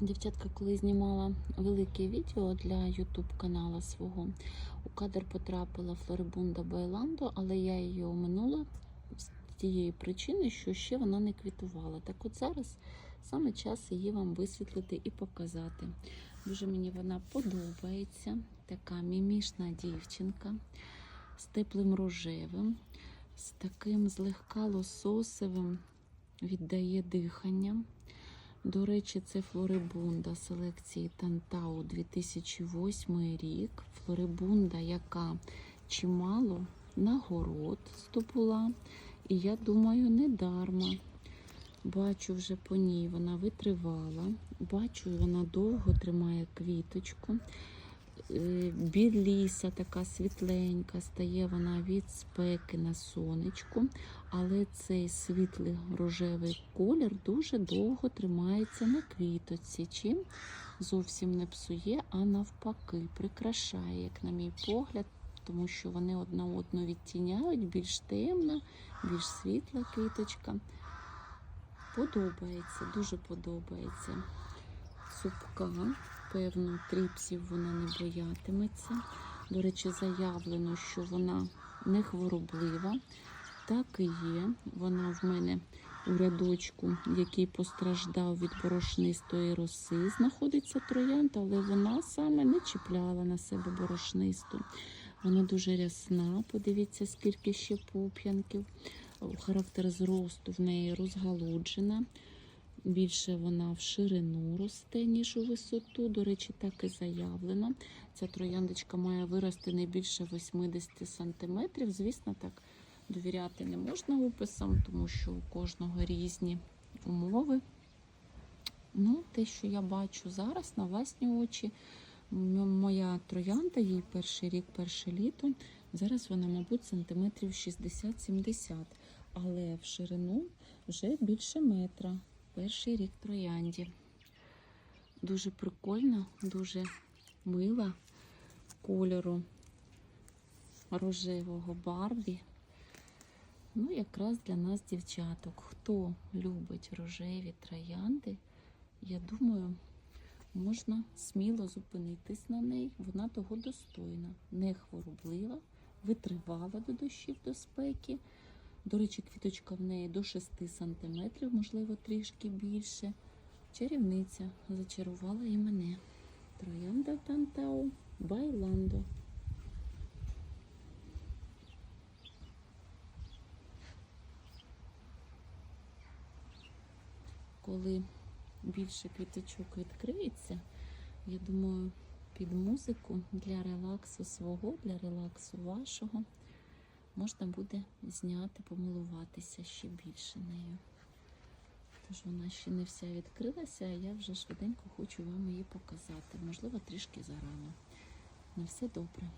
Дівчатка, коли знімала велике відео для YouTube канала свого, у кадр потрапила Флорибунда Байландо, але я її оминула з тієї причини, що ще вона не квітувала. Так от зараз саме час її вам висвітлити і показати. Дуже мені вона подобається. Така мімішна дівчинка з теплим рожевим, з таким злегка лососевим віддає диханням. До речі, це флорибунда селекції Тантау 2008 рік. Флорибунда, яка чимало нагород здобула. І я думаю, не дарма. Бачу вже по ній, вона витривала. Бачу, вона довго тримає квіточку. Е, Біліса така світленька, стає вона від спеки на сонечку, але цей світлий рожевий колір дуже довго тримається на квіточці, чим зовсім не псує, а навпаки, прикрашає, як на мій погляд, тому що вони одна одну відтіняють, більш темна, більш світла квіточка. Подобається, дуже подобається. Цупка, певно, тріпсів вона не боятиметься. До речі, заявлено, що вона не хвороблива. Так і є. Вона в мене у рядочку, який постраждав від борошнистої роси, знаходиться троянда, але вона саме не чіпляла на себе борошнисту. Вона дуже рясна. Подивіться, скільки ще пуп'янків. Характер зросту в неї розгалуджена. Більше вона в ширину росте, ніж у висоту. До речі, так і заявлено. Ця трояндочка має вирости не більше 80 см. Звісно, так довіряти не можна описам, тому що у кожного різні умови. Ну, те, що я бачу зараз на власні очі, моя троянда, їй перший рік, перше літо. Зараз вона, мабуть, сантиметрів 60-70, але в ширину вже більше метра. Перший рік троянді. Дуже прикольна, дуже мила кольору рожевого барві. Ну, якраз для нас, дівчаток, хто любить рожеві троянди, я думаю, можна сміло зупинитись на неї. Вона того достойна, не хвороблива, витривала до дощів, до спеки. До речі, квіточка в неї до 6 см, можливо, трішки більше. Чарівниця зачарувала і мене. Троянда Тантау Байландо. Коли більше квіточок відкриється, я думаю, під музику для релаксу свого, для релаксу вашого можна буде зняти, помилуватися ще більше нею. Тож вона ще не вся відкрилася, а я вже швиденько хочу вам її показати. Можливо, трішки зарано. На все добре.